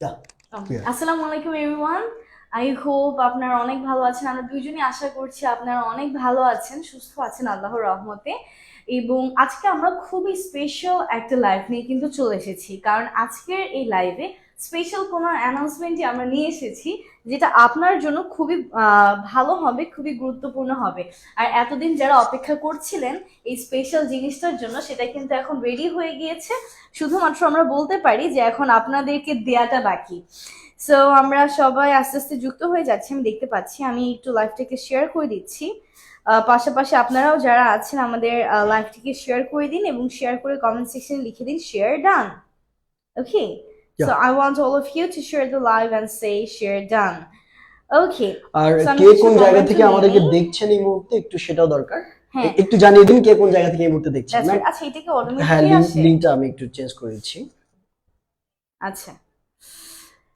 Yeah. Oh. Yeah. আসসালামু আলাইকুম everyone I hope আপনারা অনেক ভালো আছেন আমরা দুইজনই আশা করছি আপনারা অনেক ভালো আছেন সুস্থ আছেন আল্লাহর রহমতে এবং আজকে আমরা খুবই স্পেশাল একটা লাইভ নিয়ে কিন্তু চলে এসেছি কারণ আজকের এই লাইভে স্পেশাল কোনো অ্যানাউন্সমেন্টই আমরা নিয়ে এসেছি যেটা আপনার জন্য খুবই ভালো হবে, খুবই গুরুত্বপূর্ণ হবে। আর এতদিন যারা অপেক্ষা করছিলেন এই স্পেশাল জিনিসটার জন্য সেটা কিন্তু এখন রেডি হয়ে গিয়েছে। শুধুমাত্র আমরা বলতে পারি যে এখন আপনাদেরকে দেয়াটা বাকি। সো আমরা সবাই আস্তে আস্তে যুক্ত হয়ে যাচ্ছি। আমি দেখতে পাচ্ছি, আমি একটু লাইভটাকে শেয়ার করে দিচ্ছি। পাশাপাশি আপনারাও যারা আছেন আমাদের লাইভটিকে শেয়ার করে দিন এবং শেয়ার করে কমেন্ট সেকশনে লিখে দিন share done okay so I want all of you to share the live and say share done okay R So, আমি কে কোন জায়গা থেকে আমাদেরকে। দেখছেন এই মুহূর্তে একটু সেটাও দরকার। হ্যাঁ। একটু জানিয়ে দিন কে কোন জায়গা থেকে এই মুহূর্তে দেখছেন. আচ্ছা এটা কি অটোমেটিকলি লিঙ্ক আসে। লিঙ্কটা আমি একটু চেঞ্জ করেছি আচ্ছা।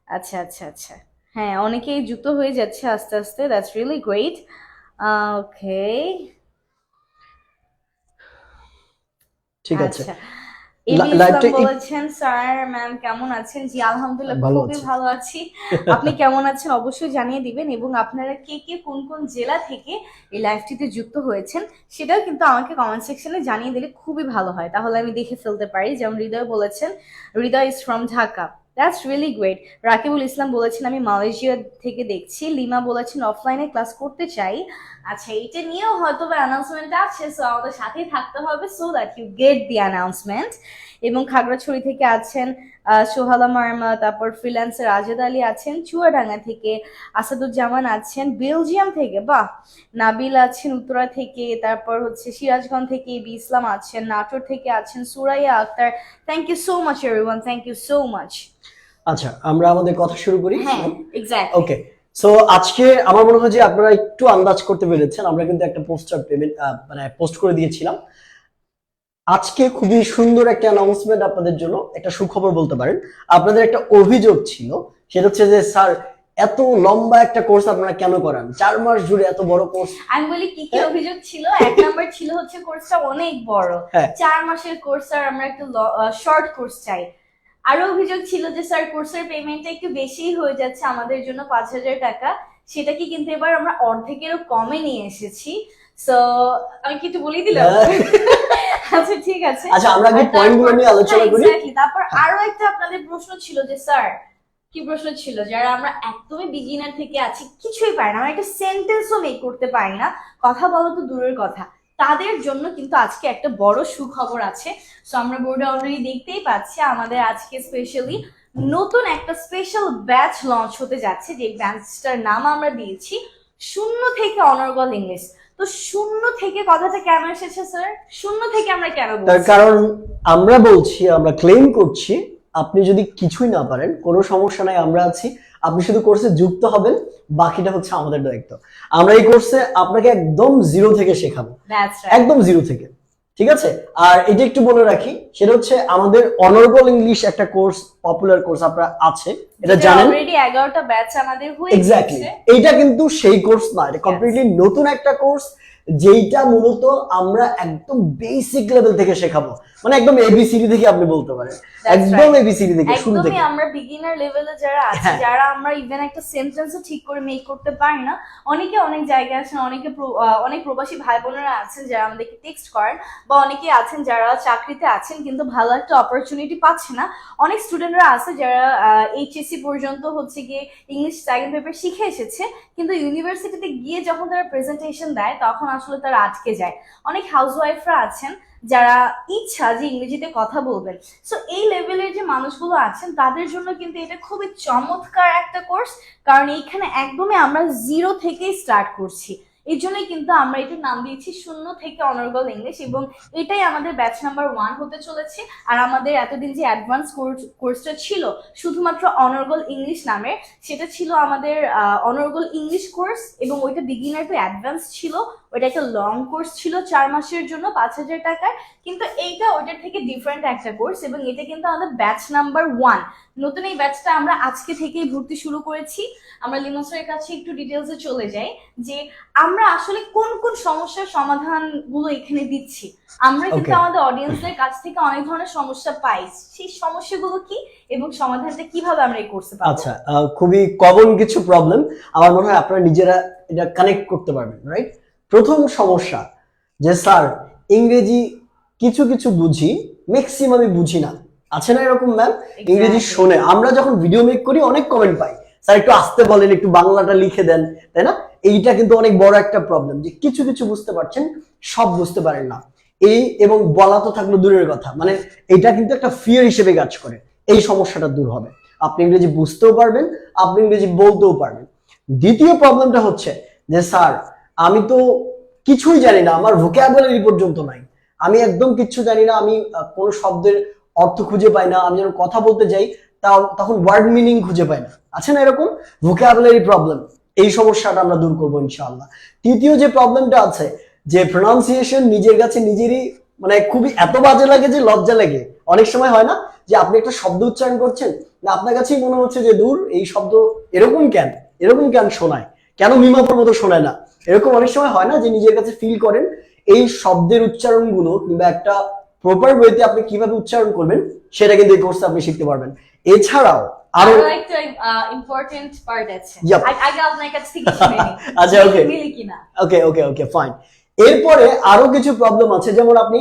আচ্ছা আচ্ছা আচ্ছা। হ্যাঁ অনেকেই যুক্ত হয়ে যাচ্ছে আস্তে আস্তে। দ্যাটস রিয়েলি গ্রেট ওকে ঠিক আছে। বলেছেন স্যার ম্যাম কেমন আছেন? জি আলহামদুলিল্লাহ খুবই ভালো আছি। আপনি কেমন আছেন অবশ্যই জানিয়ে দিবেন এবং আপনারা কে কে কোন কোন জেলা থেকে এই লাইভটিতে যুক্ত হয়েছেন সেটাও কিন্তু আমাকে কমেন্ট সেকশনে জানিয়ে দিলে খুবই ভালো হয়। তাহলে আমি দেখে ফেলতে পারি। যেমন হৃদয় বলেছেন Hridoy is from Dhaka. That's really great Rakibul Islam বলেছেন আমি মালয়েশিয়া থেকে দেখছি। লিমা বলেছেন অফলাইনে ক্লাস করতে চাই। আচ্ছা এইটা নিয়েও হয়তো বা অ্যানাউন্সমেন্ট আছে সো আমাদের সাথেই থাকতে হবে so that you get the announcement এবং খাগড়াছড়ি থেকে আছেন সোহালা মার্মা তারপর ফ্রিল্যান্সার রাজেদ আলী আছেন চুয়াডাঙ্গা থেকে আসাদুজ্জামান আছেন বেলজিয়াম থেকে বাহ! নাবিল আছেন উত্তরা থেকে তারপর হচ্ছে সিরাজগঞ্জ থেকে এবি ইসলাম আছেন নাটোর থেকে আছেন Suraiya Akter. Thank you so much everyone thank you so much আচ্ছা আমরা আমাদের কথা শুরু করি। হ্যাঁ এক্স্যাক্টলি ওকে সো আজকে আমার মনে হয় যে আপনারা একটু আন্দাজ করতে পেরেছেন। আমরা কিন্তু একটা পোস্টার পেমেন্ট মানে পোস্ট করে দিয়েছিলাম। আজকে খুবই সুন্দর একটা অ্যানাউন্সমেন্ট আপনাদের জন্য একটা সুখবর বলতে পারেন। আপনাদের একটা অভিযোগ ছিল সেটা হচ্ছে যে স্যার এত লম্বা একটা কোর্স আপনারা কেন করান? চার মাস জুড়ে এত বড় কোর্স আমি বলি কি কি অভিযোগ ছিল? এক নাম্বার ছিল হচ্ছে কোর্সটা অনেক বড়। হ্যাঁ। চার মাসের কোর্স আর আমরা একটু শর্ট কোর্স চাই। আরও অভিযোগ ছিল যে স্যার কোর্সের পেমেন্টটা একটু বেশিই হয়ে যাচ্ছে আমাদের জন্য পাঁচ হাজার টাকা। সেটাকে কিন্তু এবার আমরা অর্ধেকেরও কমে নিয়ে এসেছি। সো আমি কি একটু বলে দিলাম? আচ্ছা ঠিক আছে। আচ্ছা আমরা আগে তারপর- নিয়ে আলোচনা হ্যাঁ, করি। তারপর আরও একটা আপনাদের প্রশ্ন ছিল যে স্যার কি প্রশ্ন ছিল? যারা আমরা একদমই বিগিনার থেকে আছি কিছুই পারি না। আমরা একটা সেন্টেন্সও মেক করতে পারি না। কথা বলা তো দূরের কথা। তাদের জন্য কিন্তু আজকে একটা বড় সুখবর আছে। সো আমরা বোর্ডে অলরেডি দেখতেই পাচ্ছি, আমাদের আজকে স্পেশালি নতুন একটা স্পেশাল ব্যাচ লঞ্চ হতে যাচ্ছে, যে ব্যাচটার নাম আমরা দিয়েছি, শূন্য থেকে অনর্গল ইংলিশ তো শূন্য থেকে কথাটা কেন এসেছে স্যার শূন্য থেকে আমরা কেন তার কারণ আমরা বলছি, আমরা ক্লেম করছি, আপনি যদি কিছুই না পারেন, কোনো সমস্যা নাই, আমরা আছি। আপনি শুধু কোর্সে যুক্ত হবেন বাকিটা হচ্ছে আমাদের দায়িত্ব। আমরা এই কোর্সে আপনাকে একদম জিরো থেকে শেখাবো। একদম জিরো থেকে। ঠিক আছে? আর এটা একটু বলে রাখি সেটা হচ্ছে আমাদের অনর্গল ইংলিশ একটা কোর্স পপুলার কোর্স আপনারা আছে এটা জানেন। অলরেডি এগারোটা ব্যাচ আমাদের হয়ে এক্স্যাক্টলি এইটা কিন্তু সেই কোর্স না এটা কমপ্লিটলি নতুন একটা কোর্স যেইটা মূলত আমরা একদম বেসিক লেভেল থেকে শেখাবো। মানে একদম এবিসিডি থেকে আপনি বলতে পারেন। একদম এবিসিডি থেকে শুরু একদমই থেকে আমরা বিগিনার লেভেলে যারা আছে হ্যাঁ। যারা আমরা ইভেন একটা সেন্টেন্সও ঠিক করে মেক করতে পারি না অনেকে অনেক জায়গায় আছেন অনেকে অনেক প্রবাসী ভাই বোনেরা আছেন যারা আমাদেরকে টেক্সট করেন বা অনেকে আছেন যারা চাকরিতে আছেন কিন্তু ভালো একটা অপরচুনিটি পাচ্ছে না। অনেক স্টুডেন্টরা আছে যারা এইচএসসি পর্যন্ত হচ্ছে গিয়ে ইংলিশ সেকেন্ড পেপার শিখে এসেছে কিন্তু ইউনিভার্সিটিতে গিয়ে যখন তারা প্রেজেন্টেশন দেয় তখন আসলে তারা আটকে যায়। অনেক হাউসওয়াইফরা আছেন যারা ইচ্ছা যে ইংরেজিতে কথা বলবেন। সো এই লেভেলের যে মানুষগুলো আছেন, তাদের জন্য কিন্তু এটা খুবই চমৎকার একটা কোর্স কারণ এইখানে একদমই আমরা জিরো থেকেই স্টার্ট করছি। এই জন্যই কিন্তু আমরা এটার নাম দিয়েছি শূন্য থেকে অনর্গল ইংলিশ এবং এটাই আমাদের ব্যাচ নাম্বার ওয়ান হতে চলেছে। আর আমাদের এতদিন যে অ্যাডভান্স কোর্সটা ছিল, শুধুমাত্র অনর্গল ইংলিশ নামের, সেটা ছিল আমাদের অনর্গল ইংলিশ কোর্স এবং ওইটা বিগিনার টু অ্যাডভান্স ছিল। ওটা একটা লং কোর্স ছিল চার মাসের জন্য পাঁচ হাজার টাকার। কিন্তু এইটা ওটার থেকে ডিফারেন্ট একটা কোর্স এবং এটা কিন্তু আমাদের ব্যাচ নাম্বার ওয়ান নতুন এই ব্যাচটা আমরা আজকে থেকেই ভর্তি শুরু করেছি। আমরা লিমসের কাছে একটু ডিটেলসে চলে যাই যে আমরা আসলে কোন কোন সমস্যার সমাধানগুলো এখানে দিচ্ছি। আমরা কিন্তু. আমাদের অডিয়েন্সদের কাছ থেকে অনেক ধরনের সমস্যা পাই। সেই সমস্যাগুলো কি এবং সমাধানটা কীভাবে আমরা এই কোর্সে পাবো? আচ্ছা খুবই কমন কিছু প্রবলেম আমার মনে হয় আপনারা নিজেরা এটা কানেক্ট করতে পারবেন রাইট প্রথম সমস্যা যে স্যার ইংরেজি কিছু কিছু বুঝি ম্যাক্সিমামই বুঝি না। আছে না এরকম ম্যাম ইংরেজি. শোনে। আমরা যখন ভিডিও মেক করি অনেক কমেন্ট পাই। স্যার একটু আসতে বলেন একটু বাংলাটা লিখে দেন। তাই না? এইটা কিন্তু অনেক বড় একটা প্রবলেম যে কিছু কিছু বুঝতে পারছেন সব বুঝতে পারেন না। এই এবং বলা তো থাকল দূরের কথা। মানে এটা কিন্তু একটা ফিয়ার হিসেবে কাজ করে। এই সমস্যাটা দূর হবে। আপনি ইংরেজি বুঝতেও পারবেন আপনি ইংরেজি বলতেও পারবেন। দ্বিতীয় প্রবলেমটা হচ্ছে যে স্যার আমি তো কিছুই জানি না, আমার ভোকাবুলারি পর্যন্ত নাই। আমি একদম কিচ্ছু জানি না, আমি কোনো শব্দের অর্থ খুঁজে পাই না, আমি যখন কথা বলতে যাই, তাও, তখন ওয়ার্ড মিনিং খুঁজে পাই না। আছে না এরকম? ভোকাবুলারি প্রবলেম এই সমস্যাটা আমরা দূর করব ইনশাআল্লাহ। তৃতীয় যে প্রবলেমটা আছে, যে প্রনাউন্সিয়েশন নিজের কাছে নিজেরই মানে খুবই এত বাজে লাগে যে লজ্জা লাগে। অনেক সময় হয় না যে আপনি একটা শব্দ উচ্চারণ করছেন, না, আপনার কাছেই মনে হচ্ছে যে, দূর, এই শব্দ এরকম কেন? এরকম কেন শোনায়? কেন মিমাপুর মতো শোনায় না? এরকম অনেক সময় হয় না যে নিজের কাছে ফিল করেন এই শব্দের উচ্চারণগুলো কিংবা একটা প্রপার ওয়েতে আপনি কীভাবে উচ্চারণ করবেন সেটা কিন্তু এই কোর্সে আপনি শিখতে পারবেন। এছাড়াও আরও আরও ইম্পর্টেন্ট পার্ট আছে। আগে আপনার কাছ থেকে আচ্ছা, okay. ওকে ওকে ওকে ফাইন এরপরে আরও কিছু প্রবলেম আছে যেমন আপনি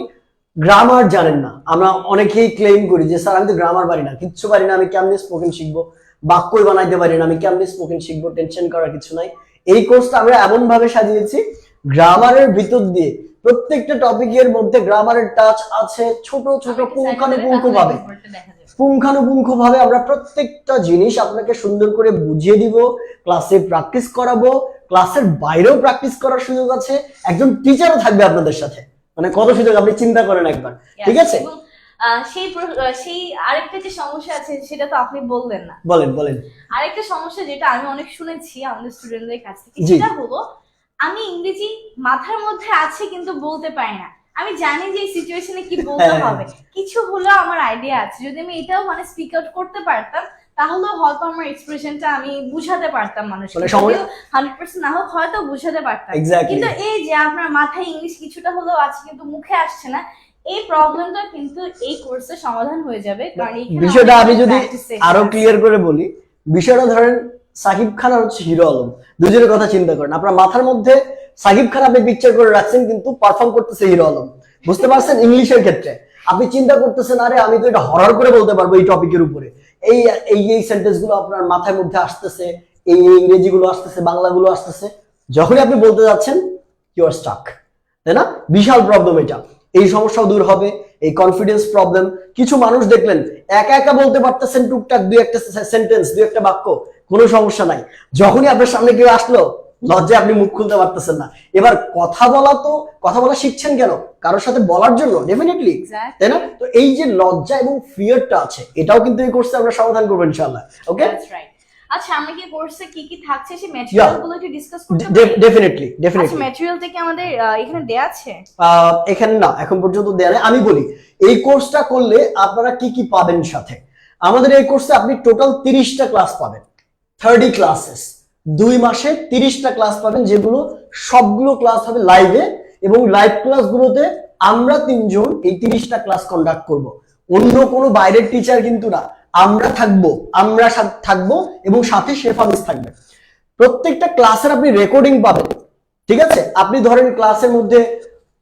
গ্রামার জানেন না। আমরা অনেকেই ক্লেম করি যে স্যার আমি তো গ্রামার পারি না। কিচ্ছু পারি না আমি কেমনে স্পোকেন শিখব? বাক্যই বানাইতে পারি না। আমি কেমনে স্পোকেন শিখব টেনশন করার কিছু নাই। এই কোর্সটা আমরা এমন ভাবে সাজিয়েছি গ্রামারের ভিতর দিয়ে প্রত্যেকটা টপিকের মধ্যে গ্রামারের টাচ আছে ছোট ছোট পুঙ্খানুপুঙ্খ ভাবে পুঙ্খানুপুঙ্খ ভাবে আমরা প্রত্যেকটা জিনিস আপনাকে সুন্দর করে বুঝিয়ে দিব ক্লাসে প্র্যাকটিস করাবো ক্লাসের বাইরেও প্র্যাকটিস করার সুযোগ আছে। একজন টিচারও থাকবে আপনাদের সাথে। মানে কত সুযোগ আপনি চিন্তা করেন একবার। ঠিক আছে? সেই সেই আরেকটা যে সমস্যা আছে সেটা তো আপনি বললেন না। বলেন বলেন। আরেকটা সমস্যা যেটা আমি অনেক শুনেছি আমাদের স্টুডেন্টদের কাছ থেকে সেটা হলো আমি ইংরেজি মাথার মধ্যে আছে কিন্তু বলতে পারি না। আমি জানি যে এই সিচুয়েশনে কি বলতে হ্যাঁ। হবে। কিছু হলেও আমার আইডিয়া আছে। যদি আমি এটাও মানে স্পিক আউট করতে পারতাম তাহলে হয়তো আমার এক্সপ্রেশনটা আমি বুঝাতে পারতাম মানুষকে। মানে হান্ড্রেড পার্সেন্ট না হোক হয়তো বুঝাতে পারতাম। কিন্তু এই যে আপনার মাথায় ইংলিশ কিছুটা হলেও আছে কিন্তু মুখে আসছে না এই প্রবলেমটা কিন্তু এই কোর্সে সমাধান হয়ে যাবে কারণ বিষয়টা আমি যদি আরও ক্লিয়ার করে বলি বিষয়টা ধরেন সাকিব খান আর হচ্ছে হিরো আলম দুজনের কথা চিন্তা করেন। আপনার মাথার মধ্যে সাকিব খান আপনি পিকচার করে রাখছেন কিন্তু পারফর্ম করতেছে হিরো আলম। বুঝতে পারছেন? ইংলিশের ক্ষেত্রে। আপনি চিন্তা করতেছেন আরে আমি তো এটা হরার করে বলতে পারব এই টপিকের উপরে। এই এই এই সেন্টেন্সগুলো আপনার মাথার মধ্যে আসতেছে এই ইংরেজি গুলো আসতেছে বাংলাগুলো আসতেছে। যখনই আপনি বলতে যাচ্ছেন ইউ আর স্টাক তাই না? বিশাল প্রবলেম এটা। এই সমস্যাও দূর হবে এই কনফিডেন্স প্রবলেম কিছু মানুষ দেখলেন একা একা বলতে পারতেছেন টুকটাক দুই একটা সেন্টেন্স দুই একটা বাক্য কোনো সমস্যা নাই। যখনই আপনার সামনে কেউ আসলো লজ্জায় আপনি মুখ খুলতে পারতেছেন না। এবার কথা বলা তো কথা বলা শিখছেন কেন? কারোর সাথে বলার জন্য ডেফিনেটলি তাই না? তো এই যে লজ্জা এবং ফিয়ারটা আছে এটাও কিন্তু এই কোর্সে আমরা সমাধান করব ইনশাল্লাহ ওকে. আচ্ছা আমরা কি কোর্সে কি কি থাকছে সেই ম্যাটেরিয়ালগুলো একটু ডিসকাস করতে পারি? ডেফিনেটলি আচ্ছা ডেফিনেটলি ম্যাটেরিয়ালটা কি আমাদের এখানে দেয়া আছে? এখানে না এখন পর্যন্ত দেয়া নেই। আমি বলি এই কোর্সটা করলে আপনারা কি কি পাবেন সাথে? আমাদের এই কোর্সে আপনি টোটাল তিরিশটা ক্লাস পাবেন। থার্টি ক্লাসেস দুই মাসে তিরিশটা ক্লাস পাবেন যেগুলো সবগুলো ক্লাস হবে লাইভে এবং লাইভ ক্লাসগুলোতে আমরা তিনজন এই তিরিশটা ক্লাস কন্ডাক্ট করব। অন্য কোনো বাইরের টিচার কিন্তু না। আমরা থাকব আমরা থাকব এবং সাথে শেফামিস থাকবে। প্রত্যেকটা ক্লাসের আপনি রেকর্ডিং পাবেন, ঠিক আছে? আপনি ধরেন ক্লাসের মধ্যে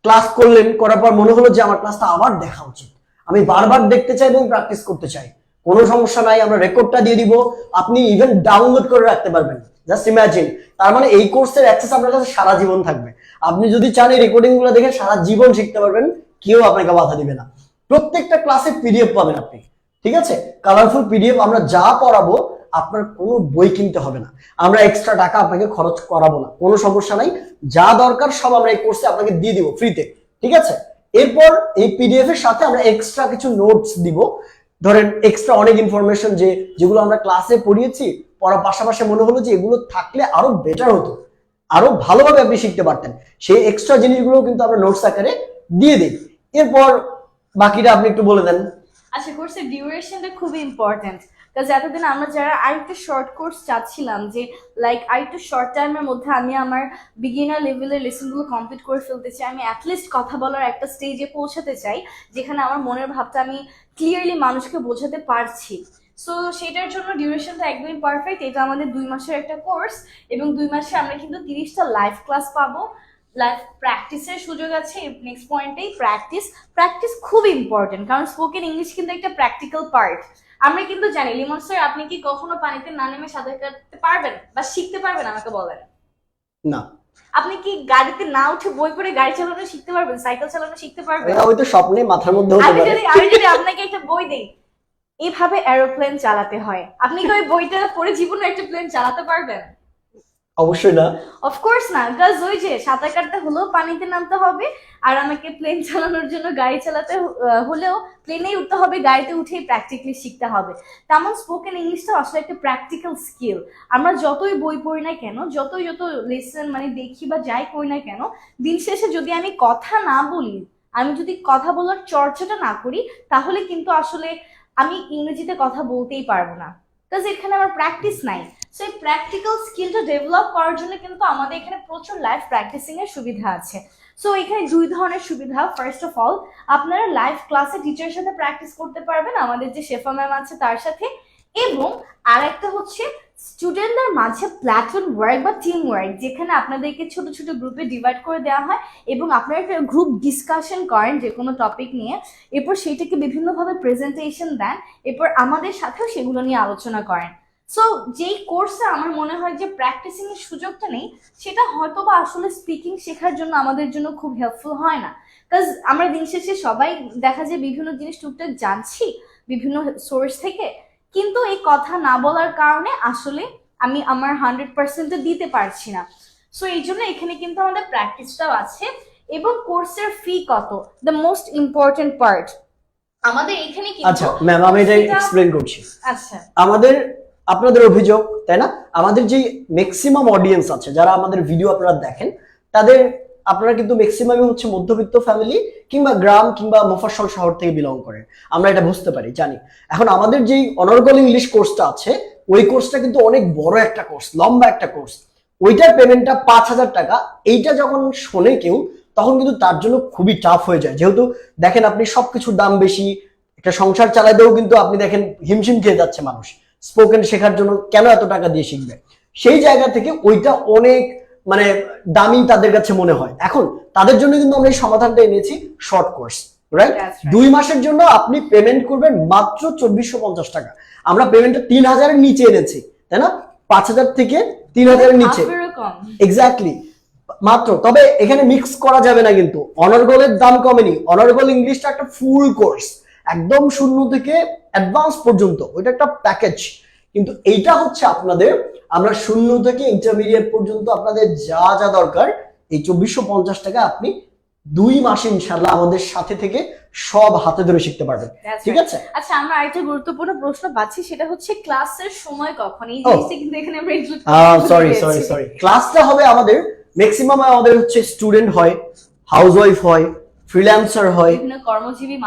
ক্লাস করলেন, করার পর মনে হলো যে আমার ক্লাসটা আবার দেখা উচিত। আমি বারবার দেখতে চাই এবং প্র্যাকটিস করতে চাই। কোনো সমস্যা নাই, আমরা রেকর্ডটা দিয়ে দিব। আপনি ইভেন ডাউনলোড করে রাখতে পারবেন। জাস্ট ইমাজিন তার মানে এই কোর্সের অ্যাক্সেস আপনার কাছে সারা জীবন থাকবে। আপনি যদি চান এই রেকর্ডিংগুলো দেখে সারা জীবন শিখতে পারবেন, কেউ আপনাকে বাধা দিবে না। প্রত্যেকটা ক্লাসে পিডিএফ পাবেন আপনি। ঠিক আছে? কালারফুল পিডিএফ আমরা যা পড়াবো, আপনার কোনো বই কিনতে হবে না। আমরা এক্সট্রা টাকা আপনাকে খরচ করাবো না। কোনো সমস্যা নাই। যা দরকার সব আমরা এই কোর্সে আপনাকে দিয়ে দিব ফ্রিতে ঠিক আছে? এরপর এই পিডিএফ এর সাথে আমরা এক্সট্রা কিছু নোটস দিব। ধরেন এক্সট্রা অনেক ইনফরমেশন যে, যেগুলো আমরা ক্লাসে পড়িয়েছি, পড়ার পাশাপাশি মনে হলো যে, এগুলো থাকলে আরও বেটার হতো। আরও ভালোভাবে আপনি শিখতে পারতেন। সেই এক্সট্রা জিনিসগুলো কিন্তু আমরা নোটস আকারে দিয়ে দিই। এরপর বাকিটা আপনি একটু বলে দেন। আচ্ছা কোর্সের ডিউরেশনটা খুবই ইম্পর্টেন্ট কাজ এতদিন আমরা যারা আরেকটু শর্ট কোর্স চাচ্ছিলাম যে লাইক আরেকটু শর্ট টাইমের মধ্যে আমি আমার বিগিনার লেভেলের লেসনগুলো কমপ্লিট করে ফেলতে চাই, আমি অ্যাটলিস্ট কথা বলার একটা স্টেজে পৌঁছাতে চাই, যেখানে আমার মনের ভাবটা আমি ক্লিয়ারলি মানুষকে বোঝাতে পারছি। সো সেটার জন্য ডিউরেশনটা একদমই পারফেক্ট এটা আমাদের দুই মাসের একটা কোর্স এবং দুই মাসে আমরা কিন্তু তিরিশটা লাইভ ক্লাস পাবো। লাইভ প্র্যাকটিসের সুযোগ আছে। নেক্সট পয়েন্টেই প্র্যাকটিস প্র্যাকটিস খুব ইম্পর্টেন্ট কারণ স্পোকেন ইংলিশ কিন্তু একটা প্র্যাকটিক্যাল পার্ট আমরা কিন্তু জানি লিমন স্যার আপনি কি কখনো পানিতে না নেমে সাঁতার কাটতে পারবেন বা শিখতে পারবেন আমাকে বলেন? না। আপনি কি গাড়িতে না উঠে বই পড়ে গাড়ি চালানো শিখতে পারবেন সাইকেল চালানো শিখতে পারবেন? এটা হয়তো স্বপ্নে মাথার মধ্যে হতে পারে। যদি আমি যদি আপনাকে একটা বই দেই এইভাবে এরোপ্লেন চালাতে হয়। আপনি কি ওই বইটা পড়ে জীবনে একটা প্লেন চালাতে পারবেন? অবশ্যই না। অফকোর্স না। বিকজ ওই যে সাঁতার কাটতে হলেও পানিতে নামতে হবে, আর আমাকে প্লেন চালানোর জন্য গাড়ি চালাতে হলেও প্লেনেই উঠতে হবে, গাড়িতে উঠেই প্র্যাকটিক্যালি শিখতে হবে। তেমন স্পোকেন ইংলিশটা আসলে একটা প্র্যাকটিক্যাল স্কিল আমরা যতই বই পড়ি না কেন, যতই যত লেসন মানে দেখি বা যাই করি না কেন, দিন শেষে যদি আমি কথা না বলি, আমি যদি কথা বলার চর্চাটা না করি, তাহলে কিন্তু আসলে আমি ইংরেজিতে কথা বলতেই পারব না। বিকজ এখানে আমার প্র্যাকটিস নাই। সো এই প্র্যাকটিক্যাল স্কিলটা ডেভেলপ করার জন্য কিন্তু আমাদের এখানে প্রচুর লাইভ প্র্যাকটিসিং এর সুবিধা আছে। সো এখানে দুই ধরনের সুবিধা। ফার্স্ট অফ অল আপনারা লাইভ ক্লাসে টিচারের সাথে প্র্যাকটিস করতে পারবেন, আমাদের যে শেফা ম্যাম আছে তার সাথে। এবং আরেকটা হচ্ছে স্টুডেন্টদের মাঝে প্ল্যাটুন ওয়ার্ক বা টিম ওয়ার্ক যেখানে আপনাদেরকে ছোট ছোট গ্রুপে ডিভাইড করে দেওয়া হয় এবং আপনারা একটা গ্রুপ ডিসকাশন করেন যে কোনো টপিক নিয়ে। এরপর সেটাকে বিভিন্নভাবে প্রেজেন্টেশন দেন। এরপর আমাদের সাথেও সেগুলো নিয়ে আলোচনা করেন। সো যেই কোর্সে আমার মনে হয় যে প্র্যাকটিসিং এর সুযোগটা নেই সেটা হয়তো বা আসলে স্পিকিং শেখার জন্য আমাদের জন্য খুব হেল্পফুল হয় না। কাজ আমরা দিন শেষে সবাই দেখা যায় বিভিন্ন জিনিস টুকটাক জানছি বিভিন্ন সোর্স থেকে কিন্তু এই কথা না বলার কারণে আসলে আমি আমার হান্ড্রেড পার্সেন্ট দিতে পারছি না। সো এই জন্য এখানে কিন্তু আমাদের প্র্যাকটিসটাও আছে। এবং কোর্সের ফি কত? দ্য মোস্ট ইম্পর্টেন্ট পার্ট আমাদের এখানে কিন্তু আচ্ছা ম্যাম আমি এটা এক্সপ্লেন করছি। আচ্ছা। আমাদের আপনাদের অভিযোগ, তাই না? আমাদের যে ম্যাক্সিমাম অডিয়েন্স আছে, যারা আমাদের ভিডিও আপনারা দেখেন, তাদের, আপনারা কিন্তু ম্যাক্সিমামই হচ্ছে মধ্যবিত্ত ফ্যামিলি কিংবা গ্রাম কিংবা মোফাসল শহর থেকে বিলং করেন আমরা এটা বুঝতে পারি, জানি। এখন আমাদের যেই অনর্গল ইংলিশ কোর্সটা আছে, ওই কোর্সটা কিন্তু অনেক বড় একটা কোর্স লম্বা একটা কোর্স ওইটার পেমেন্টটা পাঁচ হাজার টাকা। এইটা যখন শোনে কেউ, তখন কিন্তু তার জন্য খুবই টাফ হয়ে যায়। যেহেতু দেখেন আপনি সবকিছুর দাম বেশি, একটা সংসার চালাতেও কিন্তু আপনি দেখেন হিমশিম খেয়ে যাচ্ছে মানুষ। স্পোকেন শেখার জন্য কেন এত টাকা দিয়ে শিখবে? সেই জায়গা থেকে ওইটা অনেক মানে দামি তাদের কাছে মনে হয়। এখন তাদের জন্য কিন্তু আমরা এই সমাধানটা এনেছি শর্ট কোর্স রাইট দুই মাসের জন্য আপনি পেমেন্ট করবেন মাত্র চব্বিশশো পঞ্চাশ টাকা। আমরা পেমেন্টটা তিন হাজারের নিচে এনেছি তাই না? পাঁচ হাজার থেকে তিন হাজারের নিচে। এক্স্যাক্টলি মাত্র। তবে এখানে মিক্স করা যাবে না কিন্তু। অনার্গলের দাম কমেনি। অনার্গল ইংলিশটা একটা ফুল কোর্স একদম শূন্য থেকে অ্যাডভান্স পর্যন্ত ওইটা একটা প্যাকেজ কিন্তু এইটা হচ্ছে আপনাদের আমরা শূন্য থেকে ইন্টারমিডিয়েট পর্যন্ত আপনাদের যা যা দরকার এই চব্বিশশো পঞ্চাশ টাকা আপনি দুই মাসে ইনশাল্লাহ আমাদের সাথে থেকে সব হাতে ধরে শিখতে পারবেন। ঠিক আছে? আচ্ছা আমরা আরেকটা গুরুত্বপূর্ণ প্রশ্ন পাচ্ছি সেটা হচ্ছে ক্লাসের সময় কখন? এই Oh. জিনিসটা কিন্তু এখানে আমরা সরি সরি সরি ক্লাসটা হবে আমাদের ম্যাক্সিমাম আমাদের হচ্ছে স্টুডেন্ট হয় হাউস ওয়াইফ হয় ফ্রিল্যান্সার হয়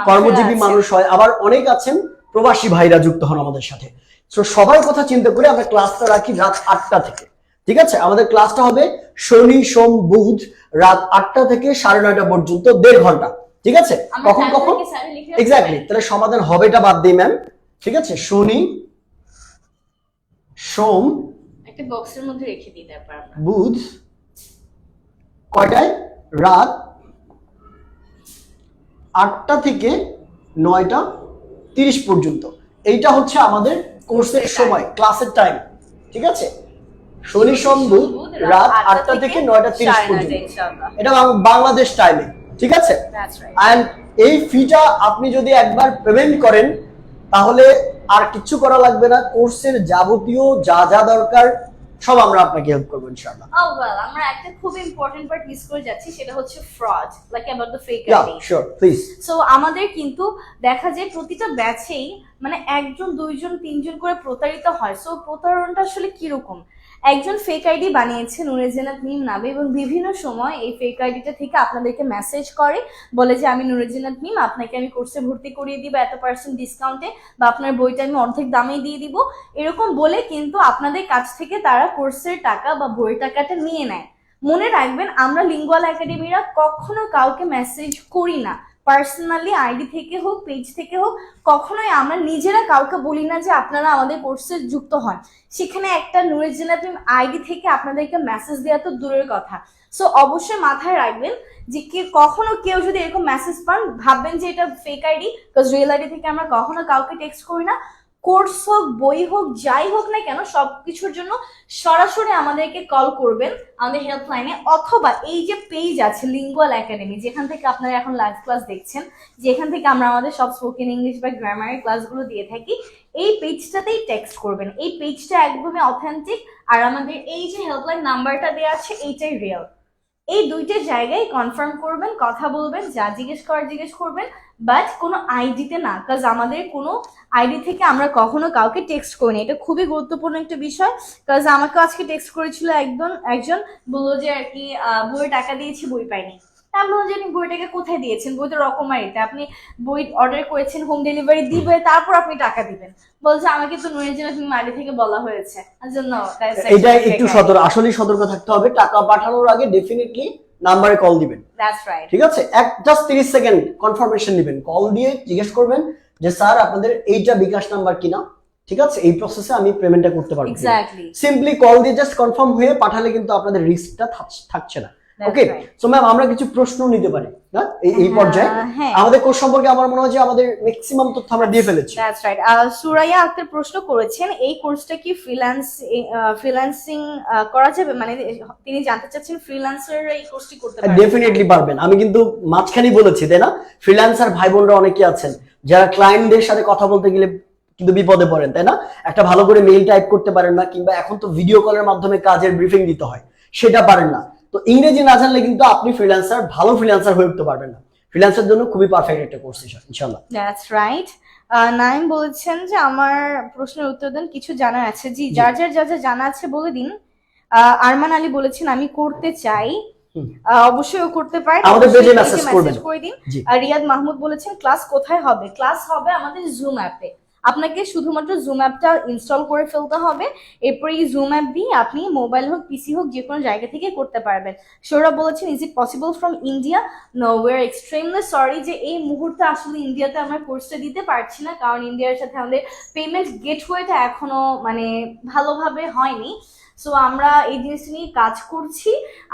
কর্মজীবী মানুষ হয় আবার অনেক আছেন প্রবাসী ভাইরা যুক্ত হন আমাদের সাথে। তো সবার কথা চিন্তা করে আমরা ক্লাসটা রাখি রাত আটটা থেকে। ঠিক আছে? আমাদের ক্লাসটা হবে শনি সোম বুধ রাত আটটা থেকে সাড়ে নয়টা পর্যন্ত দেড় ঘণ্টা। ঠিক আছে? কখন কখন? এক্স্যাক্টলি তাহলে সমাধান হবেটা বাদ দিই ম্যাম ঠিক আছে? শনি সোম একটা বক্সের মধ্যে রেখে দিই তারপর বুধ কয়টায়? রাত আটটা থেকে নয়টা তিরিশ পর্যন্ত। এইটা হচ্ছে আমাদের কোর্সের সময় ক্লাসের টাইম ঠিক আছে? শনি সোম বুধ রাত আটটা থেকে নয়টা তিরিশ পর্যন্ত। এটা বাংলাদেশ টাইমে ঠিক আছে? অ্যান্ড এই ফিটা আপনি যদি একবার পেমেন্ট করেন তাহলে আর কিচ্ছু করা লাগবে না। কোর্সের যাবতীয় যা যা দরকার সব আমরা আপনাকে হেল্প করব ইনশাআল্লাহ। ওহ ওয়েল আমরা একটা খুব ইম্পর্টেন্ট পার্ট মিস করে যাচ্ছি সেটা হচ্ছে fraud like about the fake yeah ID sure please so আমাদের কিন্তু দেখা যায় প্রতিটা ব্যাচেই মানে একজন দুইজন তিনজন করে প্রতারিত হয়। সো প্রতারণটা আসলে কীরকম? একজন ফেক আইডি বানিয়েছে নুরের জেনাত মিম নামে এবং বিভিন্ন সময় এই ফেক আইডিটা থেকে আপনাদেরকে মেসেজ করে, বলে যে আমি নুরের জেনাত মিম আপনাকে আমি কোর্সে ভর্তি করিয়ে দিব, এত পার্সেন্ট ডিসকাউন্টে বা আপনার বইটা আমি অর্ধেক দামে দিয়ে দিব। এরকম বলে কিন্তু আপনাদের কাছ থেকে তারা কোর্সের টাকা বা বইয়ের টাকাটা নিয়ে নেয়। মনে রাখবেন, আমরা লিঙ্গুয়াল একাডেমিরা কখনো কাউকে মেসেজ করি না। পার্সোনালি আইডি থেকে হোক পেজ থেকে হোক, কখনোই আমরা নিজেরা কাউকে বলি না যে আপনারা আমাদের কোর্সে যুক্ত হন। সেখানে একটা নুরের জেনাতিম আইডি থেকে আপনাদেরকে মেসেজ দেওয়া তো দূরের কথা। সো অবশ্যই মাথায় রাখবেন যে কে, কখনো কেউ যদি এরকম মেসেজ পান, ভাববেন যে এটা fake ID because real ID থেকে আমরা কখনো কাউকে টেক্সট করি না। কোর্স হোক, বই হোক, যাই হোক না কেন সব কিছুর জন্য সরাসরি আমাদেরকে কল করবেন আমাদের হেল্পলাইনে অথবা এই যে পেজ আছে লিঙ্গুয়াল একাডেমি যেখান থেকে আপনারা এখন লাইভ ক্লাস দেখছেন, যেখান থেকে আমরা আমাদের সব স্পোকেন ইংলিশ বা গ্রামারের ক্লাসগুলো দিয়ে থাকি, এই পেজটাতেই টেক্সট করবেন। এই পেজটা একদমই অথেন্টিক আর আমাদের এই যে হেল্পলাইন নাম্বারটা দেওয়া আছে, এইটাই রিয়েল এই দুইটা জায়গায় কনফার্ম করবেন, কথা বলবেন, যা জিজ্ঞেস করার জিজ্ঞেস করবেন বাট কোনো আইডিতে না কাজ আমাদের কোনো আইডি থেকে আমরা কখনো কাউকে টেক্সট করিনি। এটা খুবই গুরুত্বপূর্ণ একটা বিষয় কাজ আমাকে আজকে টেক্সট করেছিল একদম, একজন, বলল যে আর কি বইয়ে টাকা দিয়েছি, বই পাইনি। তা বললাম যে আপনি বইটাকে কোথায় দিয়েছেন? বই তো রকমারিতে। আপনি বই অর্ডার করেছেন হোম ডেলিভারি দিবে তারপর আপনি টাকা দিবেন। বলছে আমাকে তো নুরের জন্য তুমি মারি থেকে বলা হয়েছে। জন্য এটা একটু সতর্ক আসলে সতর্ক থাকতে হবে। টাকা পাঠানোর আগে ডেফিনেটলি নাম্বারে কল দিবেন। ঠিক আছে? এক জাস্ট তিরিশ সেকেন্ড কনফার্মেশন নেবেন কল দিয়ে জিজ্ঞেস করবেন যে স্যার আপনাদের এইটা বিকাশ নাম্বার কিনা? ঠিক আছে? এই প্রসেসে আমি পেমেন্টটা করতে পারব সিম্পলি কল দিয়ে জাস্ট কনফার্ম হয়ে পাঠালে কিন্তু আপনাদের রিস্কটা থাকছে না। ওকে সো ম্যাম আমরা কিছু প্রশ্ন নিতে পারি না এই এই পর্যায়ে। হ্যাঁ। আমাদের কোর্স সম্পর্কে আমার মনে হয় যে আমাদের ম্যাক্সিমাম তথ্য আমরা দিয়ে ফেলেছি। দ্যাটস রাইট সুরাইয়া আক্তার প্রশ্ন করেছেন এই কোর্সটা কি ফ্রিল্যান্স ফ্রিল্যান্সিং করা যাবে? মানে তিনি জানতে চাচ্ছেন ফ্রিল্যান্সার এই কোর্সটি করতে পারবে। ডেফিনেটলি পারবেন। আমি কিন্তু মাঝখানেই বলেছি তাই না? ফ্রিল্যান্সার ভাই বোনরা অনেকে আছেন যারা ক্লায়েন্টদের সাথে কথা বলতে গেলে কিন্তু বিপদে পড়েন তাই না? একটা ভালো করে মেইল টাইপ করতে পারেন না কিংবা এখন তো ভিডিও কলের মাধ্যমে কাজের ব্রিফিং দিতে হয়। সেটা পারেন না। তো ইংরেজি না জানলে কিন্তু আপনি ফ্রিল্যান্সার ভালো ফ্রিল্যান্সার হয়ে উঠতে পারবেন না। ফ্রিল্যান্সার জন্য খুবই পারফেক্ট একটা কোর্স ইনশাল্লাহ দ্যাটস রাইট নাইম বলেছেন যে আমার প্রশ্নের উত্তর দেন কিছু জানার আছে। জি যার যার যা যা জানা আছে বলে দিন। আহ, আরমান আলী বলেছেন আমি করতে চাই। অবশ্যই করতে পারেন আমাদের message করবেন। করে দিন। আর রিয়াদ মাহমুদ বলেছেন ক্লাস কোথায় হবে? ক্লাস হবে আমাদের জুম অ্যাপে আপনাকে শুধুমাত্র জুম অ্যাপটা ইনস্টল করে ফেলতে হবে। এরপরে এই জুম অ্যাপ দিয়ে আপনি মোবাইল হোক পিসি হোক, যে কোনো জায়গা থেকে করতে পারবেন। সৌরভ বলেছেন is it possible from India no way R extremely sorry যে এই মুহূর্তে আসলে ইন্ডিয়াতে আমরা কোর্সটা দিতে পারছি না, কারণ ইন্ডিয়ার সাথে আমাদের পেমেন্ট গেটওয়েটা এখনও মানে ভালোভাবে হয়নি। সো আমরা এই জিনিসটা নিয়ে কাজ করছি।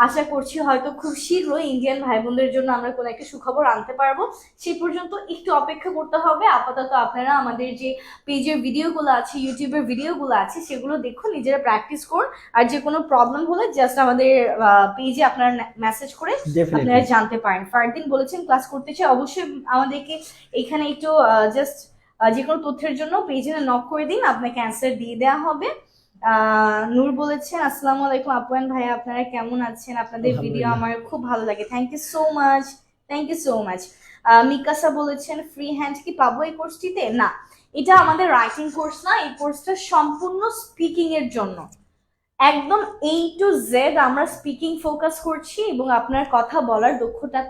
আশা করছি হয়তো খুব শীঘ্রই ইন্ডিয়ান ভাই বোনদের জন্য আমরা কোনো একটা সুখবর আনতে পারব। সেই পর্যন্ত একটু অপেক্ষা করতে হবে। আপাতত আপনারা আমাদের যে পেজের ভিডিওগুলো আছে ইউটিউবের ভিডিওগুলো আছে সেগুলো দেখুন নিজেরা প্র্যাকটিস করুন। আর যে কোনো প্রবলেম হলে জাস্ট আমাদের পেজে আপনারা মেসেজ করে আপনারা জানতে পারেন। ফারদিন বলেছেন ক্লাস করতে চাই। অবশ্যই আমাদেরকে এখানে একটু জাস্ট যে কোনো তথ্যের জন্য পেজে নক করে দিন। আপনাকে অ্যান্সার দিয়ে দেওয়া হবে। নূর বলেছেন আসসালামু আলাইকুম আপুয়ান ভাইয়া আপনারা কেমন আছেন? আপনাদের ভিডিও আমার খুব ভালো লাগে। Thank you so much thank you so much Mikasa বলেছেন ফ্রি হ্যান্ড কি পাবো এই কোর্সটিতে না এটা আমাদের রাইটিং কোর্স না এই কোর্সটা সম্পূর্ণ স্পিকিং এর জন্য। একদম এই টু জেড আমরা স্পিকিং ফোকাস করছি এবং আপনার কথা বলার দক্ষতা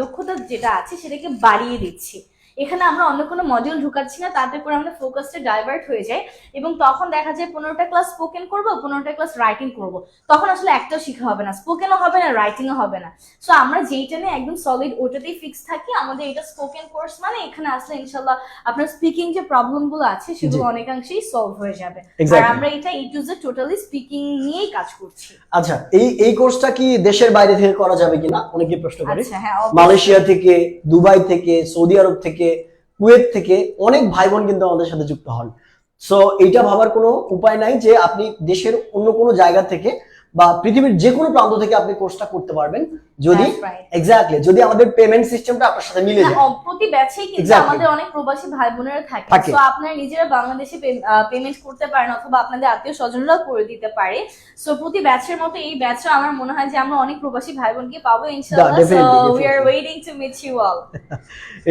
দক্ষতা যেটা আছে সেটাকে বাড়িয়ে দিচ্ছি। এখানে আমরা অন্য কোনো মডিউল ঢুকাচ্ছি না তাতে করে আমাদের ফোকাসটা ডাইভার্ট হয়ে যায় এবং তখন দেখা যায় পনেরোটা ক্লাস স্পোকেন করব পনেরোটা ক্লাস রাইটিং করব। তখন আসলে একটাও শেখা হবে না স্পোকেনও হবে না রাইটিংও হবে না। সো আমরা যেইটা নিয়ে একদম সলিড ওটাতেই ফিক্স থাকি আমাদের এটা স্পোকেন কোর্স মানে এখানে আসলে ইনশাল্লাহ আপনার স্পিকিং যে প্রবলেমগুলো আছে সেগুলো অনেকাংশেই সলভ হয়ে যাবে। আর আমরা এটা A to Z totally speaking নিয়েই কাজ করছি। আচ্ছা এই এই কোর্সটা কি দেশের বাইরে থেকে করা যাবে কিনা? অনেকে প্রশ্ন করে। আচ্ছা হ্যাঁ মালয়েশিয়া থেকে দুবাই থেকে সৌদি আরব থেকে কুয়েত থেকে অনেক ভাই বোন কিন্তু আমাদের সাথে যুক্ত হন। সো এইটা ভাবার কোনো উপায় নাই যে আপনি দেশের অন্য কোনো জায়গা থেকে বা পৃথিবীর যে কোনো প্রান্ত থেকে আপনি কোর্সটা করতে পারবেন যদি এক্স্যাক্টলি যদি আমাদের পেমেন্ট সিস্টেমটা আপনার সাথে মিলে যায়। প্রতি ব্যাচে কিন্তু আমাদের অনেক প্রবাসী ভাই বোনেরা থাকে। তো আপনারা নিজেরা বাংলাদেশে পেমেন্ট করতে পারেন অথবা আপনাদের আত্মীয় স্বজনরাও করে দিতে পারে। সো প্রতি ব্যাচের মতো এই ব্যাচও আমার মনে হয় যে আমরা অনেক প্রবাসী ভাই বোনকে পাবো ইনশাআল্লাহ। So we are waiting to meet you all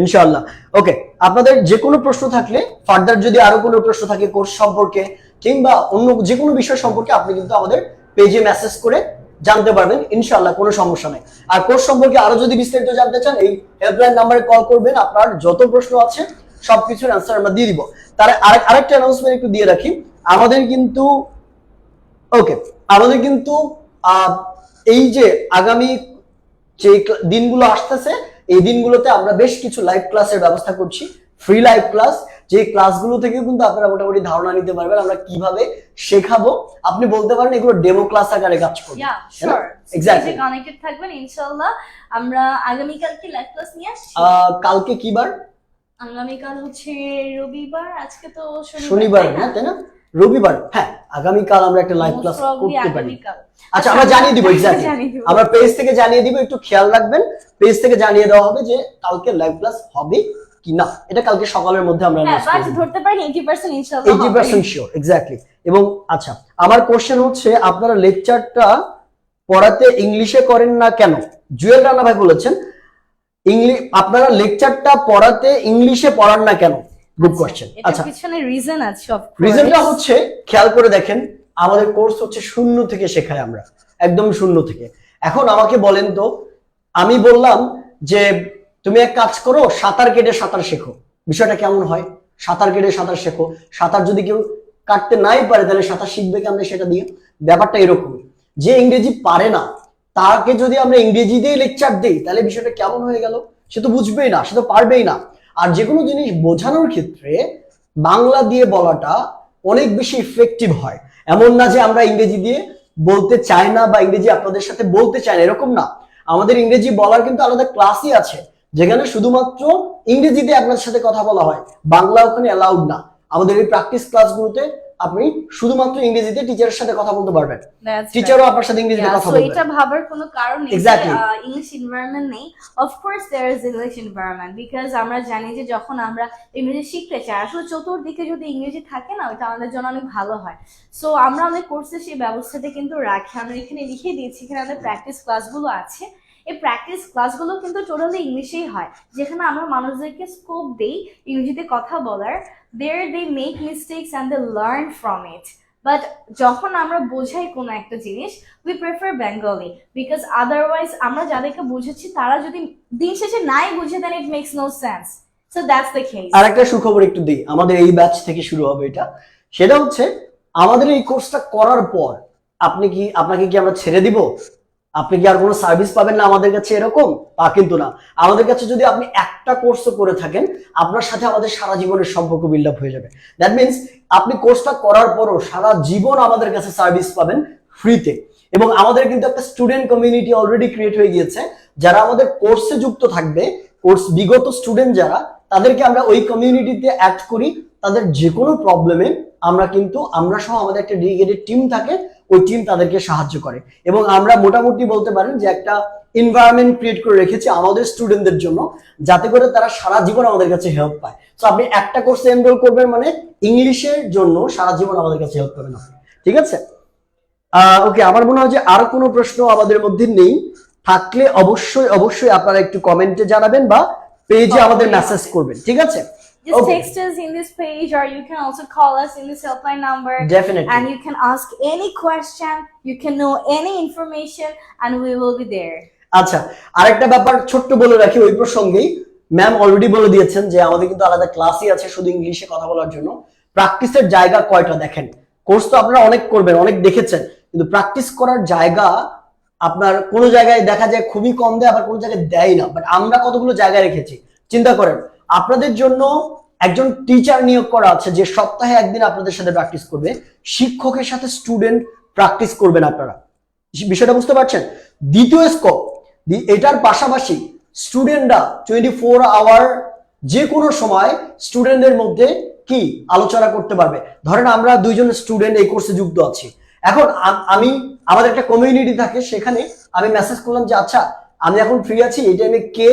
ইনশাআল্লাহ। ওকে আপনাদের যে কোনো প্রশ্ন থাকলে ফার্দার যদি আরও কোনো প্রশ্ন থাকে কোর্স সম্পর্কে কিংবা অন্য যে কোনো বিষয় সম্পর্কে আপনি কিন্তু আমাদের পেজে মেসেজ করে জানতে পারবেন, ইনশাআল্লাহ কোনো সমস্যা নেই। আর কোর্স সম্পর্কে আরও যদি বিস্তারিত জানতে চান, এই হেল্পলাইন নাম্বারে কল করবেন, আপনার যত প্রশ্ন আছে, সবকিছুর অ্যান্সার আমরা দিয়ে দিব। তার আরেকটা অ্যানাউন্সমেন্ট একটু দিয়ে রাখি। আমাদের কিন্তু ওকে আমাদের কিন্তু এই যে আগামী যে দিনগুলো আসতেছে, এই দিনগুলোতে আমরা বেশ কিছু লাইভ ক্লাসের ব্যবস্থা করছি। ফ্রি লাইভ ক্লাস যে ক্লাসগুলো থেকে কিন্তু আপনারা মোটামুটি ধারণা নিতে পারবেন আমরা কীভাবে শেখাবো। আপনি বলতে পারেন এগুলো ডেমো ক্লাস আকারে কাজ করবে। Yeah sure Exactly. কানেক্টেড থাকবেন ইনশাআল্লাহ। আমরা আগামীকাল কি লাইভ ক্লাস নিয়ে আসছি। কালকে কি বার? আগামীকাল হচ্ছে রবিবার আজকে তো শনিবার না? তাই না? রবিবার হ্যাঁ আগামীকাল আমরা একটা লাইভ ক্লাস করতে পারি। আচ্ছা আমরা জানিয়ে দিব এক্স্যাক্টলি আমরা পেজ থেকে জানিয়ে দিব একটু খেয়াল রাখবেন। পেজ থেকে জানিয়ে দেওয়া হবে যে কালকে লাইভ ক্লাস হবে কি না এটা কালকে সকালের মধ্যে আমরা হ্যাঁ ধরতে পারেন 80% ইনশাআল্লাহ এইটি হবে। পার্সেন্ট শিওর এক্স্যাক্টলি এবং আচ্ছা আমার কোশ্চেন হচ্ছে আপনারা লেকচারটা পড়াতে ইংলিশে করেন না কেন? জুয়েল রানা ভাই বলেছেন ইংলিশ আপনারা লেকচারটা পড়াতে ইংলিশে পড়ান না কেন? গুড কোশ্চেন আচ্ছা পিছনে রিজন আছে রিজনটা হচ্ছে খেয়াল করে দেখেন আমাদের কোর্স হচ্ছে শূন্য থেকে শেখাই আমরা একদম শূন্য থেকে। এখন আমাকে বলেন তো আমি বললাম যে তুমি এক কাজ করো, সাঁতার কেটে সাঁতার শেখো। বিষয়টা কেমন হয়? সাঁতার কেটে সাঁতার শেখো। সাঁতার যদি কেউ কাটতে নাই পারে, তাহলে সাঁতার শিখবে কেমনে সেটা দিয়ে? ব্যাপারটা এরকমই যে ইংরেজি পারে না, তাকে যদি আমরা ইংরেজি দিয়ে লেকচার দিই, তাহলে বিষয়টা কেমন হয়ে গেল? সে তো বুঝবেই না, সে তো পারবেই না। আর যে কোনো জিনিস বোঝানোর ক্ষেত্রে বাংলা দিয়ে বলাটা অনেক বেশি ইফেক্টিভ হয়। এমন না যে আমরা ইংরেজি দিয়ে বলতে চাই না বা ইংরেজি আপনাদের সাথে বলতে চাই না, এরকম না। আমাদের ইংরেজি বলার কিন্তু আলাদা ক্লাসই আছে। যেখানে শুধুমাত্র ইংরেজিতে আপনার সাথে কথা বলা হয় বাংলা ওখানে অ্যালাউড না। আমাদের এই প্র্যাকটিস ক্লাসগুলোতে আপনি শুধুমাত্র ইংরেজিতে টিচারের সাথে কথা বলতে পারবেন। টিচারও আপনার সাথে ইংরেজিতে কথা বলবে। এটা ভাবার কোনো কারণ নেই. ইংলিশ এনভায়রনমেন্ট নেই। Of course there is English environment because আমরা জানি যে যখন আমরা ইংরেজি শিখতে চাই আসলে চতুর্দিকে যদি ইংরেজি থাকে না ওটা আমাদের জন্য অনেক ভালো হয়। সো আমরা আমাদের কোর্সে সেই ব্যবস্থাটা কিন্তু রাখি। আমরা এখানে লিখে দিয়েছি এখানে আমাদের প্র্যাকটিস ক্লাসগুলো আছে। এই প্র্যাকটিস ক্লাসগুলো কিন্তু টোটালি ইংলিশেই হয়। যেখানে আমরা মানুষদেরকে স্কোপ দেই ইংরেজিতে কথা বলার। There they make mistakes and they learn from it but যখন আমরা বোঝাই কোনো একটা জিনিস we prefer Bengali because otherwise আমরা যাদেরকে বুঝেছি তারা যদি দিন শেষে নাই বুঝে then it makes no sense so that's the case আর একটা সুখবর একটু দিই, আমাদের এই ব্যাচ থেকে শুরু হবে এটা। সেটা হচ্ছে, আমাদের এই কোর্সটা করার পর, আপনি কি, আপনাকে কি আমরা ছেড়ে দিব? আপনি কি আর কোনো সার্ভিস পাবেন না আমাদের কাছে এরকম? তা কিন্তু না। আমাদের কাছে যদি আপনি একটা কোর্সও করে থাকেন, আপনার সাথে আমাদের সারা জীবনের সম্পর্ক বিল্ড আপ হয়ে যাবে। দ্যাট মিনস আপনি কোর্সটা করার পরও সারা জীবন আমাদের কাছে সার্ভিস পাবেন ফ্রিতে এবং আমাদের কিন্তু একটা স্টুডেন্ট কমিউনিটি অলরেডি ক্রিয়েট হয়ে গিয়েছে। যারা আমাদের কোর্সে যুক্ত থাকবে কোর্স বিগত স্টুডেন্ট যারা, তাদেরকে আমরা ওই কমিউনিটিতে অ্যাড করি। তাদের যে কোনো প্রবলেমে আমরা কিন্তু, আমরা সহ আমাদের একটা ডেডিকেটেড টিম থাকে ওই টিম তাদেরকে সাহায্য করে। এবং আমরা মোটামুটি বলতে পারেন যে একটা এনভায়রনমেন্ট ক্রিয়েট করে রেখেছি আমাদের স্টুডেন্টদের জন্য যাতে করে তারা সারা জীবন আমাদের কাছে হেল্প পায়। তো আপনি একটা কোর্সে এনরোল করবেন মানে ইংলিশের জন্য সারা জীবন আমাদের কাছে হেল্প পাবেন আপনি। ঠিক আছে? ওকে আমার মনে হয় যে আর কোনো প্রশ্ন আমাদের মধ্যে নেই। থাকলে অবশ্যই অবশ্যই আপনারা একটু কমেন্টে জানাবেন বা পেজে আমাদের মেসেজ করবেন। ঠিক আছে? Just Okay. text us in this page, or you can also call us in this helpline number. Definitely And you can ask any question, you can know any information, and we will be there. আচ্ছা আরেকটা ব্যাপার ছোট্ট বলে রাখি ওই প্রসঙ্গেই। Ma'am already বলে দিয়েছেন যে আমাদের কিন্তু আলাদা ক্লাসই আছে শুধু ইংলিশে কথা বলার জন্য। প্র্যাকটিসের জায়গা কয়টা দেখেন? কোর্স তো আপনারা অনেক করবেন অনেক দেখেছেন। কিন্তু প্র্যাকটিস করার জায়গা আপনার কোনো জায়গায় দেখা যায় খুবই কম দেয় আবার কোনো জায়গায় দেয় না। বাট আমরা কতগুলো জায়গায় রেখেছি? চিন্তা করেন আপনাদের জন্য একজন টিচার নিয়োগ করা আছে যে সপ্তাহে একদিন আপনাদের সাথে প্র্যাকটিস করবে। শিক্ষকের সাথে স্টুডেন্ট প্র্যাকটিস করবেন আপনারা। বিষয়টা বুঝতে পারছেন? দ্বিতীয় স্কোপ এটার পাশাপাশি স্টুডেন্টরা টোয়েন্টি ফোর আওয়ার যে কোনো সময় স্টুডেন্টদের মধ্যে কি আলোচনা করতে পারবে। ধরেন আমরা দুইজন স্টুডেন্ট এই কোর্সে যুক্ত আছি। এখন আমি আমাদের একটা কমিউনিটি থাকে, সেখানে আমি মেসেজ করলাম যে আচ্ছা আমি এখন ফ্রি আছি, এই টাইমে কে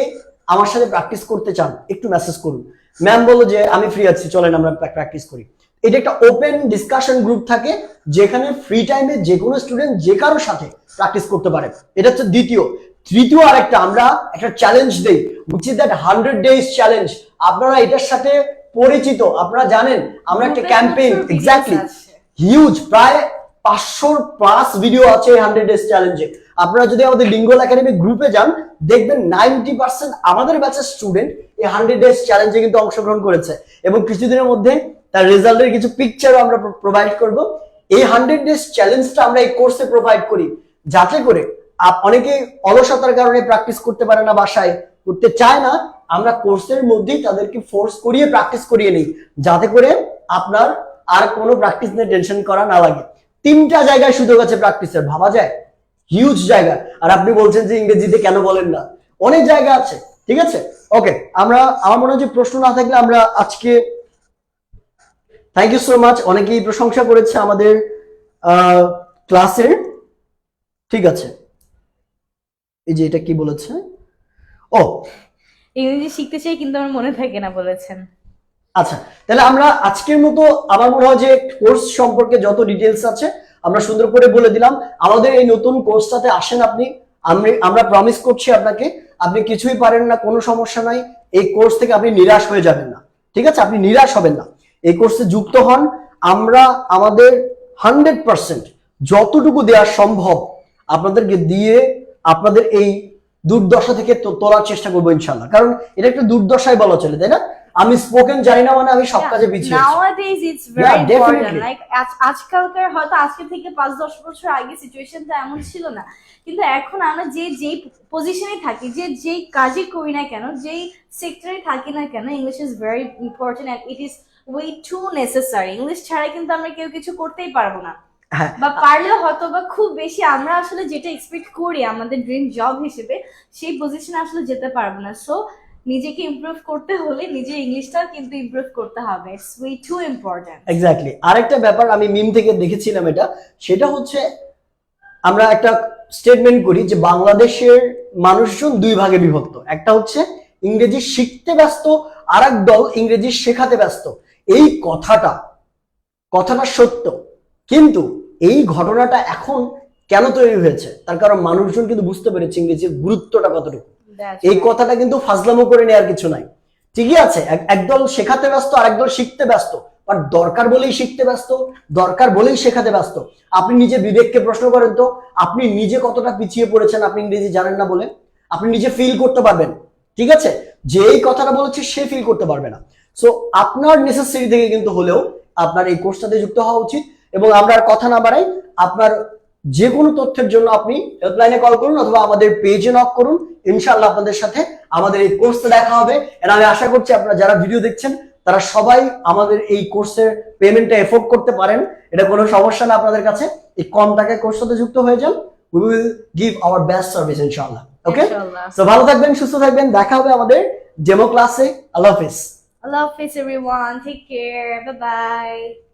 আমার সাথে প্র্যাকটিস করতে চান একটু মেসেজ করুন। ম্যাম বলল যে আমি ফ্রি আছি চলেন আমরা প্র্যাকটিস করি। এটা একটা ওপেন ডিসকাশন গ্রুপ থাকে যেখানে ফ্রি টাইমে যে কোনো স্টুডেন্ট যে কারোর সাথে প্র্যাকটিস করতে পারে। এটা হচ্ছে দ্বিতীয়। তৃতীয় আরেকটা আমরা একটা চ্যালেঞ্জ দেই which is that hundred days challenge আপনারা এটার সাথে পরিচিত আপনারা জানেন আমরা একটা ক্যাম্পেইন এক্স্যাক্টলি হিউজ প্রায় পাঁচশোর প্লাস ভিডিও আছে হান্ড্রেড ডেজ চ্যালেঞ্জে আপনারা যদি আমাদের লিঙ্গল একাডেমি গ্রুপে যান, দেখবেন নাইনটি পার্সেন্ট আমাদের ব্যাচের স্টুডেন্ট এই হান্ড্রেড ডেজ চ্যালেঞ্জে কিন্তু অংশগ্রহণ করেছে। এবং কিছুদিনের মধ্যে তার রেজাল্টের কিছু পিকচারও আমরা প্রোভাইড করব। এই হান্ড্রেড ডেজ চ্যালেঞ্জটা আমরা এই কোর্সে প্রোভাইড করি। যাতে করে অনেকে অলসতার কারণে প্র্যাকটিস করতে পারে না বাসায়, করতে চায় না। আমরা কোর্সের মধ্যেই তাদেরকে ফোর্স করিয়ে প্র্যাকটিস করিয়ে নিই। যাতে করে আপনার আর কোনো প্র্যাকটিস নিয়ে টেনশন করা না লাগে। তিনটা জায়গায় সুযোগ আছে প্র্যাকটিসের ভাবা যায়? হিউজ জায়গা। আর আপনি বলছেন যে ইংরেজিতে কেন বলেন না? অনেক জায়গা আছে, ঠিক আছে? ওকে আমরা, আমার মনে হয় যে প্রশ্ন না থাকলে আমরা আজকে থ্যাংক ইউ সো মাচ অনেকেই প্রশংসা করেছে আমাদের ক্লাসের ঠিক আছে। এই যে এটা কি বলেছে? ও। ইংরেজি শিখতে চাই কিন্তু আমার মনে থাকে না বলেছেন। আচ্ছা তাহলে আমরা আজকের মতো আমার মনে হয় যে কোর্স সম্পর্কে যত ডিটেলস আছে আমরা সুন্দর করে বলে দিলাম। আমাদের এই নতুন কোর্সটাতে আসেন আপনি। আমি, আমরা প্রমিস করছি আপনাকে, আপনি কিছুই পারেন না, কোনো সমস্যা নাই। এই কোর্স থেকে আপনি নিরাশ হয়ে যাবেন না। ঠিক আছে? আপনি নিরাশ হবেন না। এই কোর্সে যুক্ত হন। আমরা আমাদের হান্ড্রেড পার্সেন্ট যতটুকু দেওয়া সম্ভব আপনাদেরকে দিয়ে আপনাদের এই দুর্দশা থেকে তোলার চেষ্টা করব ইনশাল্লাহ কারণ এটা একটা দুর্দশাই বলা চলে, তাই না? আমি স্পোকেন জানি না মানে আমি সব কাজে আছি। Nowadays it's very important. Like আজকালকার হয়তো আজকে থেকে পাঁচ দশ বছর আগে সিচুয়েশনটা এমন ছিল না। কিন্তু এখন আমরা যে যেই পজিশনে থাকি যে যেই কাজই করি না কেন যেই সেক্টরে থাকি না কেন English is very important and it is way too necessary English ছাড়া কিন্তু আমরা কেউ কিছু করতেই পারব না। হ্যাঁ। বা পারলেও হয়তো বা খুব বেশি আমরা আসলে যেটা এক্সপেক্ট করি আমাদের ড্রিম জব হিসেবে সেই পজিশনে আসলে যেতে পারব না। সো নিজেকে ইমপ্রুভ করতে হলে নিজের ইংলিশটা কিন্তু ইমপ্রুভ করতে হবে। It's way too important exactly আরেকটা ব্যাপার আমি মিম থেকে দেখেছিলাম এটা, সেটা হচ্ছে আমরা একটা স্টেটমেন্ট করি যে বাংলাদেশের মানুষজন দুই ভাগে বিভক্ত। একটা হচ্ছে ইংরেজি শিখতে ব্যস্ত আর এক দল ইংরেজি শেখাতে ব্যস্ত। এই কথাটা কথাটা সত্য। কিন্তু এই ঘটনাটা এখন কেন তৈরি হয়েছে? তার কারণ মানুষজন কিন্তু বুঝতে পেরেছে ইংরেজির গুরুত্বটা কতটুকু। এই কথাটা কিন্তু ফাজলামো করে নেওয়ার কিছু নাই। ঠিকই আছে একদল শেখাতে ব্যস্ত আর একদল শিখতে ব্যস্ত। বাট দরকার বলেই শিখতে ব্যস্ত দরকার বলেই শেখাতে ব্যস্ত। আপনি নিজে বিবেককে প্রশ্ন করেন তো আপনি নিজে কতটা পিছিয়ে পড়েছেন আপনি ইংরেজি জানেন না বলে? আপনি নিজে ফিল করতে পারবেন। ঠিক আছে? যে এই কথাটা বলেছে সে ফিল করতে পারবে না। সো আপনার নেসেসারি থেকে কিন্তু হলেও আপনার এই কোর্সটাতে যুক্ত হওয়া উচিত এবং আমরা কথা না বাড়াই আপনার যে কোনো তথ্যের জন্য আপনি হেল্পলাইনে কল করুন অথবা আমাদের পেজে নক করুন। ইনশাআল্লাহ আপনাদের সাথে আমাদের এই কোর্সে দেখা হবে। আর আমি আশা করছি আপনারা যারা ভিডিও দেখছেন তারা সবাই আমাদের এই কোর্সের পেমেন্টটা এফোর্ড করতে পারেন। এটা কোনো সমস্যা না আপনাদের কাছে। এই কম টাকায় কোর্স সাথে যুক্ত হয়ে যান। We will give our best service ইনশাআল্লাহ। ওকে তো ভালো থাকবেন সুস্থ থাকবেন। দেখা হবে আমাদের ডেমো ক্লাসে আল্লাহ হাফিজ। আল্লাহ Hafiz everyone. Take care. Bye bye.